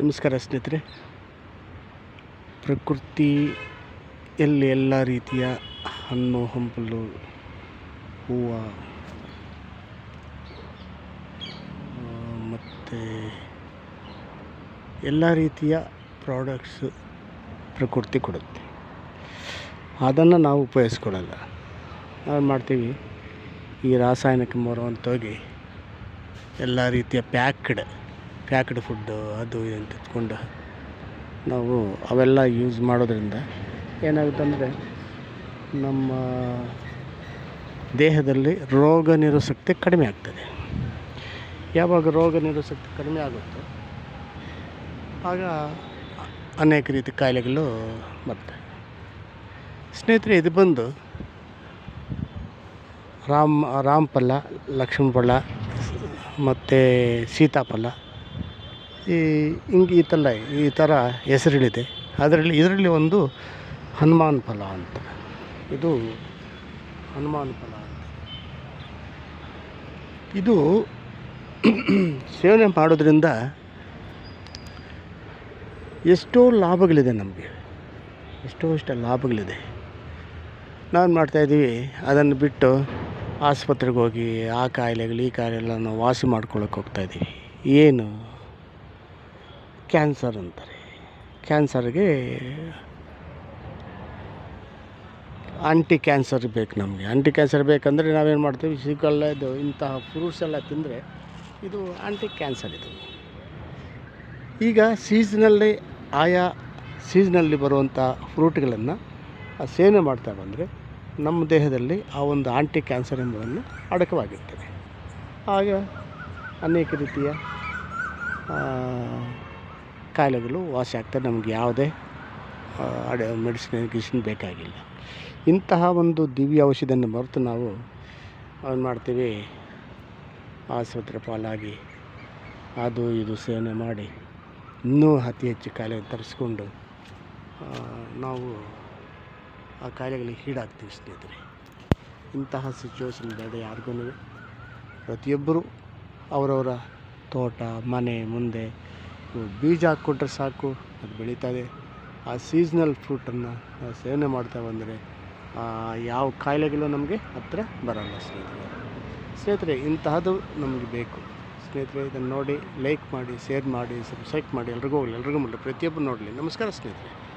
ನಮಸ್ಕಾರ ಸ್ನೇಹಿತರೆ. ಪ್ರಕೃತಿಯಲ್ಲಿ ಎಲ್ಲ ರೀತಿಯ ಹಣ್ಣು, ಹಂಪಲು, ಹೂವು ಮತ್ತು ಎಲ್ಲ ರೀತಿಯ ಪ್ರಾಡಕ್ಟ್ಸ್ ಪ್ರಕೃತಿ ಕೊಡುತ್ತೆ. ಅದನ್ನು ನಾವು ಉಪಯೋಗಿಸ್ಕೊಡಲ್ಲ. ನಾವು ಮಾಡ್ತೀವಿ, ಈ ರಾಸಾಯನಿಕ ಮರುವಂತೋಗಿ ಎಲ್ಲ ರೀತಿಯ ಪ್ಯಾಕ್ಡ್ ಪ್ಯಾಕ್ಡ್ ಫುಡ್ಡು ಅದು ಇದು ಅಂತ ಇಟ್ಕೊಂಡು ನಾವು ಅವೆಲ್ಲ ಯೂಸ್ ಮಾಡೋದ್ರಿಂದ ಏನಾಗುತ್ತೆ ಅಂದರೆ ನಮ್ಮ ದೇಹದಲ್ಲಿ ರೋಗ ನಿರೋಧಶಕ್ತಿ ಕಡಿಮೆ ಆಗ್ತದೆ. ಯಾವಾಗ ರೋಗ ನಿರೋಧಶಕ್ತಿ ಕಡಿಮೆ ಆಗುತ್ತೋ ಆಗ ಅನೇಕ ರೀತಿ ಕಾಯಿಲೆಗಳು ಬರ್ತವೆ. ಸ್ನೇಹಿತರೆ, ಇದು ಬಂದು ರಾಮ್ ರಾಮಫಲ ಲಕ್ಷ್ಮಣ ಫಲ ಮತ್ತು ಸೀತಾಫಲ ಈ ಹಿಂಗೆ ಈ ಥರ ಈ ಥರ ಹೆಸರುಗಳಿದೆ ಅದರಲ್ಲಿ, ಇದರಲ್ಲಿ ಒಂದು ಹನುಮಾನ್ ಫಲ ಅಂತ. ಇದು ಹನುಮಾನ್ ಫಲ ಇದು ಸೇವನೆ ಮಾಡೋದ್ರಿಂದ ಎಷ್ಟೋ ಲಾಭಗಳಿದೆ ನಮಗೆ. ಎಷ್ಟೋ ಇಷ್ಟ ಲಾಭಗಳಿದೆ. ನಾವು ಮಾಡ್ತಾಯಿದ್ದೀವಿ ಅದನ್ನು ಬಿಟ್ಟು ಆಸ್ಪತ್ರೆಗೆ ಹೋಗಿ ಆ ಕಾಯಿಲೆಗಳು, ಈ ಕಾಯಿಲೆಗಳನ್ನು ವಾಸಿ ಮಾಡ್ಕೊಳ್ಳೋಕೆ ಹೋಗ್ತಾಯಿದ್ದೀವಿ ಏನು ಕ್ಯಾನ್ಸರ್ ಅಂತಾರೆ. ಕ್ಯಾನ್ಸರ್ಗೆ ಆಂಟಿ ಕ್ಯಾನ್ಸರ್ ಬೇಕು ನಮಗೆ. ಆಂಟಿ ಕ್ಯಾನ್ಸರ್ ಬೇಕಂದರೆ ನಾವೇನು ಮಾಡ್ತೀವಿ? ಸಿಗಲ್ಲ ಇದು, ಇಂತಹ ಫ್ರೂಟ್ಸ್ ಎಲ್ಲ ತಿಂದರೆ ಇದು ಆಂಟಿ ಕ್ಯಾನ್ಸರ್ ಇದು. ಈಗ ಸೀಸನಲ್ಲಿ ಆಯಾ ಸೀಸನಲ್ಲಿ ಬರುವಂಥ ಫ್ರೂಟ್ಗಳನ್ನು ಸೇವನೆ ಮಾಡ್ತಾ ಬಂದರೆ ನಮ್ಮ ದೇಹದಲ್ಲಿ ಆ ಒಂದು ಆಂಟಿ ಕ್ಯಾನ್ಸರ್ ಎಂಬುದನ್ನು ಅಡಕವಾಗಿರ್ತದೆ. ಆಗ ಅನೇಕ ರೀತಿಯ ಕಾಯಿಲೆಗಳು ವಾಸಿ ಆಗ್ತದೆ ನಮ್ಗೆ ಯಾವುದೇ ಅಡೆ, ಮೆಡಿಸಿನ್ ಬೇಕಾಗಿಲ್ಲ. ಇಂತಹ ಒಂದು ದಿವ್ಯ ಔಷಧಿಯನ್ನು ಮರೆತು ನಾವು ಏನು ಮಾಡ್ತೀವಿ, ಆಸ್ಪತ್ರೆ ಪಾಲಾಗಿ, ಅದು ಇದು ಸೇವನೆ ಮಾಡಿ, ಇನ್ನೂ ಅತಿ ಹೆಚ್ಚು ಕಾಯಿಲೆ ತರಿಸ್ಕೊಂಡು ನಾವು ಆ ಕಾಯಿಲೆಗಳಿಗೆ ಈಡಾಗ್ತೀವಿ ಸ್ನೇಹಿತರೆ. ಇಂತಹ ಸಿಚುವೇಶನ್ ಬೇಡ ಯಾರಿಗೂ ಪ್ರತಿಯೊಬ್ಬರು ಅವರವರ ತೋಟ, ಮನೆ, ಮುಂದೆ ಬೀಜ ಹಾಕ್ಕೊಟ್ರೆ ಸಾಕು, ಅದು ಬೆಳೀತದೆ. ಆ ಸೀಸ್ನಲ್ ಫ್ರೂಟನ್ನು ನಾವು ಸೇವನೆ ಮಾಡ್ತಾ ಬಂದರೆ ಯಾವ ಕಾಯಿಲೆಗಳು ನಮಗೆ ಹತ್ತಿರ ಬರಲ್ಲ ಸ್ನೇಹಿತರೆ. ಸ್ನೇಹಿತರೆ, ಇಂತಹದ್ದು ನಮಗೆ ಬೇಕು. ಸ್ನೇಹಿತರೆ, ಇದನ್ನು ನೋಡಿ ಲೈಕ್ ಮಾಡಿ ಶೇರ್ ಮಾಡಿ ಸಬ್ಸ್ಕ್ರೈಬ್ ಮಾಡಿ, ಎಲ್ರಿಗೂ ಹೋಗಲಿ, ಎಲ್ರಿಗೂ ಮಾಡಲಿ ಪ್ರತಿಯೊಬ್ಬರು ನೋಡಲಿ. ನಮಸ್ಕಾರ ಸ್ನೇಹಿತರೆ.